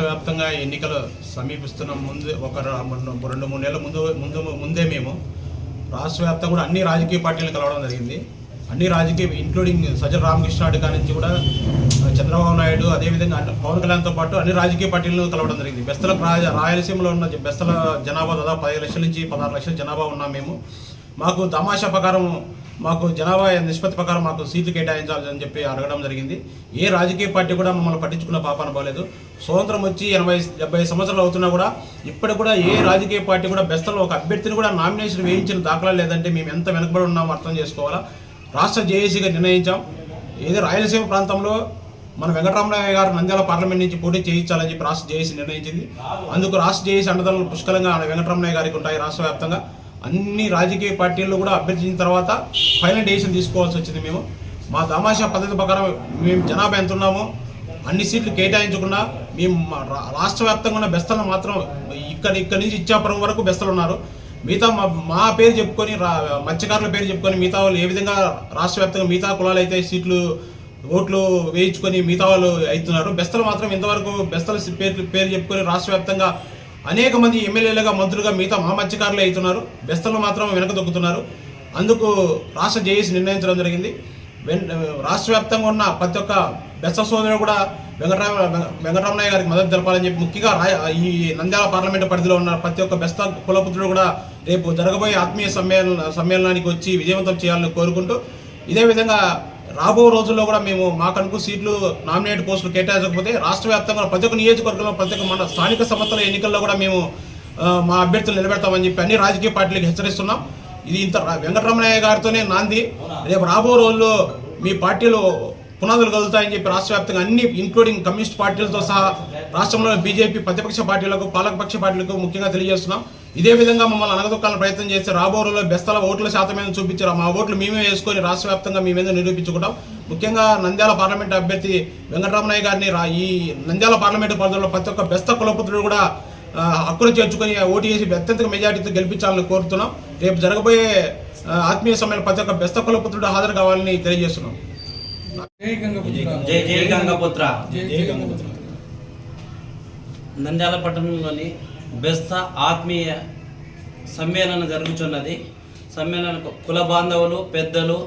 రాష్ట్ర వ్యాప్తంగా ఎన్నికలు సమీపిస్తున్న ముందు ఒక రెండు మూడు నెలల ముందు ముందు ముందే మేము రాష్ట్ర వ్యాప్తంగా కూడా అన్ని రాజకీయ పార్టీలు కలవడం జరిగింది. అన్ని రాజకీయ ఇంక్లూడింగ్ సజ్జల రామకృష్ణ రెడ్డి నుంచి కూడా చంద్రబాబు నాయుడు అదేవిధంగా పవన్ కళ్యాణ్తో పాటు అన్ని రాజకీయ పార్టీలను కలవడం జరిగింది. బెస్తల రాజ రాయలసీమలో ఉన్న బెస్తల జనాభా దాదాపు పదిహేను లక్షల నుంచి పదహారు లక్షల జనాభా ఉన్నాం మేము. మాకు తమాషా ప్రకారం మాకు జనాభా నిష్పత్తి ప్రకారం మాకు సీట్లు కేటాయించాలని చెప్పి అడగడం జరిగింది. ఏ రాజకీయ పార్టీ కూడా మమ్మల్ని పట్టించుకున్న పాపాన పోలేదు స్వతంత్రం వచ్చి ఎనభై డెబ్బై సంవత్సరాలు అవుతున్నా కూడా ఇప్పటికి కూడా ఏ రాజకీయ పార్టీ కూడా బెస్తలో ఒక అభ్యర్థిని కూడా నామినేషన్ వేయించిన దాఖలా లేదంటే మేము ఎంత వెనకబడి ఉన్నామో అర్థం చేసుకోవాలా? రాష్ట్ర జేఏసీగా నిర్ణయించాం. ఏదో రాయలసీమ ప్రాంతంలో మన వెంకటరామరాయ గారు నంద్యాల పార్లమెంట్ నుంచి పోటీ చేయించాలని చెప్పి రాష్ట్ర జేఏసీ నిర్ణయించింది. అందుకు రాష్ట్ర జేఏసీ అండదండలు పుష్కలంగా వెంకటరామయ్య గారికి ఉంటాయి రాష్ట్ర వ్యాప్తంగా. అన్ని రాజకీయ పార్టీల్లో కూడా అభ్యర్థించిన తర్వాత ఫైనల్ డెసిషన్ తీసుకోవాల్సి వచ్చింది మేము. మా తమాషా పద్ధతి ప్రకారం మేము జనాభా ఎంత ఉన్నామో అన్ని సీట్లు కేటాయించకుండా మేము మా రా- రాష్ట్ర వ్యాప్తంగా ఉన్న బెస్తలను మాత్రం ఇక్కడ ఇక్కడ నుంచి ఇచ్చాపురం వరకు బెస్తలు ఉన్నారు. మిగతా మా మా పేరు చెప్పుకొని రా మత్స్యకారుల పేరు చెప్పుకొని మిగతా వాళ్ళు ఏ విధంగా రాష్ట్ర వ్యాప్తంగా మిగతా కులాలు అయితే సీట్లు ఓట్లు వేయించుకొని మిగతా వాళ్ళు అవుతున్నారు. బెస్తలు మాత్రం ఇంతవరకు బెస్తల పేరు పేరు చెప్పుకొని రాష్ట్ర వ్యాప్తంగా అనేక మంది ఎమ్మెల్యేలుగా మంత్రులుగా మిగతా మహామత్స్యకారులు అవుతున్నారు. బెస్తలు మాత్రం వెనక దొక్కుతున్నారు అందుకు రాష్ట్ర జేఏసీ నిర్ణయించడం జరిగింది. వెన్ రాష్ట్ర వ్యాప్తంగా ఉన్న ప్రతి ఒక్క బెస్త సోదరుడు కూడా వెంకటరామ వెంకటరమణయ్య గారికి మద్దతు తెలపాలని చెప్పి ముఖ్యంగా ఈ నంద్యాల పార్లమెంటు పరిధిలో ఉన్న ప్రతి ఒక్క బెస్త కులపుత్రుడు కూడా రేపు జరగబోయే ఆత్మీయ సమ్మేళన సమ్మేళనానికి వచ్చి విజయవంతం చేయాలని కోరుకుంటూ ఇదే విధంగా రాబో రోజుల్లో కూడా మేము మాకనుకు సీట్లు నామినేట్ పోస్టులు కేటాయించకపోతే రాష్ట్ర వ్యాప్తంగా ప్రతి ఒక్క నియోజకవర్గంలో ప్రతి ఒక్క మన స్థానిక సంస్థల ఎన్నికల్లో కూడా మేము మా అభ్యర్థులు నిలబెడతామని చెప్పి అన్ని రాజకీయ పార్టీలకు హెచ్చరిస్తున్నాం. ఇది ఇంత వెంకటరమణయ్య గారితోనే నాంది. రేపు రాబో రోజుల్లో మీ పార్టీలు పునాదులు కలుగుతాయని చెప్పి రాష్ట్ర వ్యాప్తంగా అన్ని ఇంక్లూడింగ్ కమ్యూనిస్ట్ పార్టీలతో సహా రాష్ట్రంలో బీజేపీ ప్రతిపక్ష పార్టీలకు పాలకపక్ష పార్టీలకు ముఖ్యంగా తెలియజేస్తున్నాం. ఇదే విధంగా మమ్మల్ని అనగదొక్కాలని ప్రయత్నం చేస్తే రాబో రోజుల్లో బెస్తల ఓట్ల శాతం మీద చూపించారు. మా ఓట్లు మేమే వేసుకొని రాష్ట్ర వ్యాప్తంగా మీ మీద నిరూపించుకుంటాం. ముఖ్యంగా నంద్యాల పార్లమెంట్ అభ్యర్థి వెంకటరమణయ్య గారిని రా ఈ నంద్యాల పార్లమెంటు పరిధిలో ప్రతి ఒక్క బెస్త కులపుత్రుడు కూడా ఆ, హక్కును చేర్చుకొని ఓటు చేసి అత్యంత మెజార్టీతో గెలిపించాలని కోరుతున్నాం. రేపు జరగబోయే ఆత్మీయ సమ్మేళన ప్రతి ఒక్క బెస్త కులపుత్రుడు హాజరు కావాలని తెలియజేస్తున్నాం. జై జై గంగపుత్ర. నంద్యాల పట్టణంలోని బెస్త ఆత్మీయ సమ్మేళనం జరుగుతున్నది సమ్మేళన కుల బాంధవులు పెద్దలు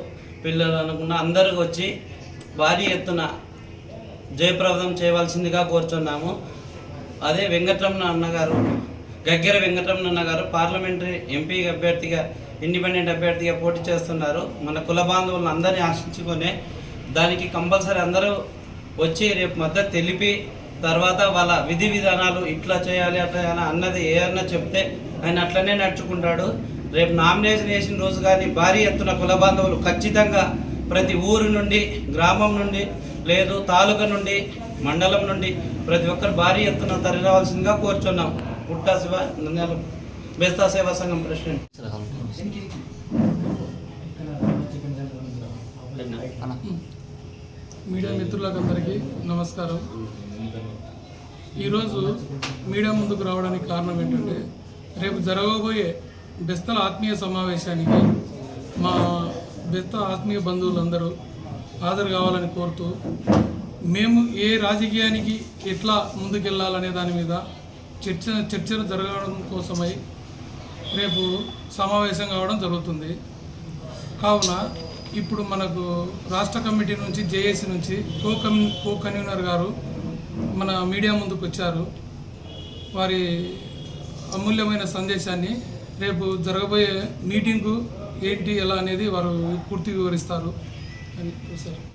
పిల్లలు అనుకున్న అందరూ వచ్చి భారీ ఎత్తున జయప్రదం చేయవలసిందిగా కోరుచున్నాము. అదే వెంకటరమణ అన్నగారు గగ్గర వెంకటరమణ అన్నగారు పార్లమెంటరీ ఎంపీ అభ్యర్థిగా ఇండిపెండెంట్ అభ్యర్థిగా పోటీ చేస్తున్నారు. మన కుల బాంధవులను అందరినీ ఆశించుకొని దానికి కంపల్సరీ అందరూ వచ్చి రేపు మద్దతు తెలిపి తర్వాత వాళ్ళ విధి విధానాలు ఇట్లా చేయాలి అట్లా చేయాలి అన్నది ఏమన్నా చెప్తే ఆయన అట్లనే నడుచుకుంటాడు. రేపు నామినేషన్ వేసిన రోజు కానీ భారీ ఎత్తున కుల బాంధవులు ఖచ్చితంగా ప్రతి ఊరు నుండి గ్రామం నుండి లేదు తాలూకా నుండి మండలం నుండి ప్రతి ఒక్కరు భారీ ఎత్తున తరలిరావాల్సిందిగా కోరుచున్నాం. పుట్టా శివ నంద్యాల బేస్తా సేవా సంఘం ప్రెసిడెంట్. మీడియా మిత్రులకు అందరికీ నమస్కారం. ఈరోజు మీడియా ముందుకు రావడానికి కారణం ఏంటంటే రేపు జరగబోయే బెస్తల ఆత్మీయ సమావేశానికి మా బెస్త ఆత్మీయ బంధువులందరూ హాజరు కావాలని కోరుతూ మేము ఏ రాజకీయానికి ఎట్లా ముందుకెళ్ళాలనే దాని మీద చర్చ చర్చలు జరగడం కోసమై రేపు సమావేశం కావడం జరుగుతుంది. కావున ఇప్పుడు మనకు రాష్ట్ర కమిటీ నుంచి జేఏసీ నుంచి కో కమ్ కో కన్వీనర్ గారు మన మీడియా ముందుకు వచ్చారు. వారి అమూల్యమైన సందేశాన్ని రేపు జరగబోయే మీటింగు ఏంటి ఎలా అనేది వారు పూర్తి వివరిస్తారు. అని సార్.